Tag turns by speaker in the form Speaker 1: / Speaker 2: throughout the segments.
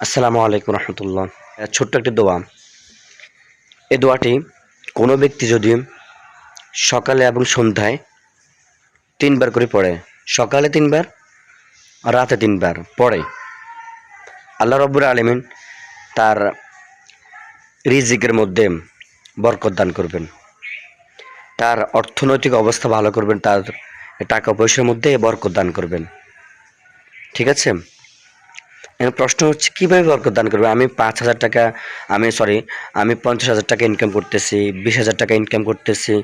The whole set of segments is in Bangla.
Speaker 1: আসসালামু আলাইকুম রহমতুল্লাহ। ছোট্ট একটি দোয়া। এই দোয়াটি কোনো ব্যক্তি যদি সকালে এবং সন্ধ্যায় তিনবার করে পড়ে, সকালে তিনবার, রাতে তিনবার পড়ে, আল্লাহ রব্বুর আলমিন তার রিজিকের মধ্যে বরকত দান করবেন। তার অর্থনৈতিক অবস্থা ভালো করবেন, তার টাকা পয়সার মধ্যে বরকত দান করবেন। ঠিক আছে? প্রশ্ন হচ্ছে, কীভাবে বরকত দান করবে? আমি পাঁচ হাজার টাকা, আমি সরি আমি পঞ্চাশ হাজার টাকা ইনকাম করতেছি, বিশ হাজার টাকা ইনকাম করতেছি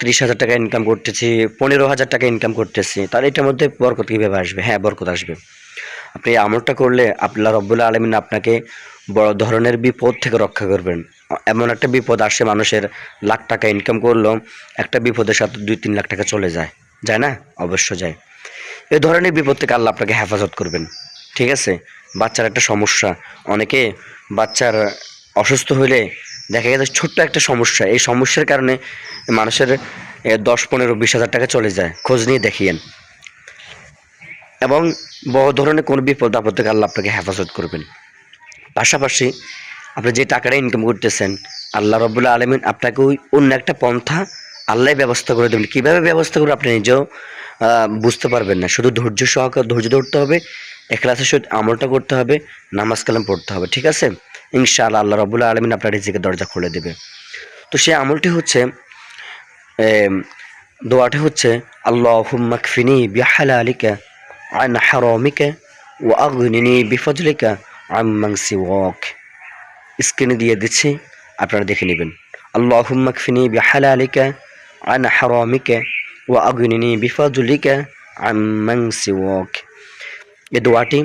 Speaker 1: ত্রিশ হাজার টাকা ইনকাম করতেছি, পনেরো হাজার টাকা ইনকাম করতেছি। তাহলে এটার মধ্যে বরকত কীভাবে আসবে? হ্যাঁ বরকত আসবে। আপনি আমলটা করলে আল্লাহ রব্বুল্লা আলমিন আপনাকে বড় ধরনের বিপদ থেকে রক্ষা করবেন। এমন একটা বিপদ আসে, মানুষের লাখ টাকা ইনকাম করলেও একটা বিপদের সাথে দুই, তিন লাখ টাকা চলে যায়। যায় না? অবশ্য যায়। এ ধরনের বিপদ থেকে আল্লাহ আপনাকে হেফাজত করবেন। ঠিক আছে? বাচ্চার একটা সমস্যা। অনেকে বাচ্চার অসুস্থ হলে দেখা গেছে ছোট্ট একটা সমস্যা। এই সমস্যার কারণে মানুষের দশ, পনেরো, বিশ হাজার টাকা চলে যায়। খোঁজ নিয়ে দেখিয়েন। এবং বড় ধরনের কোনো বিপদ আপদ থেকে আল্লাহ আপনাকে হেফাজত করবেন। পাশাপাশি আপনি যে টাকাটা ইনকাম করতেছেন, আল্লাহ রবুল্লা আলমিন আপনাকে ওই অন্য একটা পন্থা আল্লাহ ব্যবস্থা করে দেবেন। কীভাবে ব্যবস্থা করে আপনি নিজেও বুঝতে পারবেন না। শুধু ধৈর্য সহকারে, ধৈর্য ধরতে হবে এখলাসের সহিত আমলটা করতে হবে, নামাজ কালাম পড়তে হবে, ঠিক আছে? ইনশাআল্লাহ আল্লাহ রবুল্লা আলমিন আপনার রিজিকের দরজা খুলে দেবে। তো সেই আমলটি হচ্ছে দোয়াটি হচ্ছে আল্লাহ হুম্মাকফিনি বিহালা আলিকা আন হারামিকা ও আগনিনি বিফজলিকা আম্মাং সিওয়াক। স্ক্রিনে দিয়ে দিচ্ছি, আপনারা দেখে নেবেন। আল্লাহ হুম্মাকফিনি বিহালা আলিকা আন হারামিকা ও আগনিনি বিফজলিকা আম্মাং সিওয়াক। এই দোয়াটি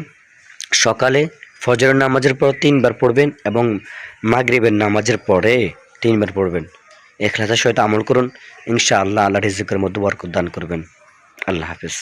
Speaker 1: সকালে ফজরের নামাজের পর তিনবার পড়বেন এবং মাগরিবের নামাজের পরে তিনবার পড়বেন। এখলাসের সহিত আমল করুন। ইনশাআল্লাহ আল্লাহ রিজিকের মধ্যে বরকত দান করবেন। আল্লাহ হাফিজ।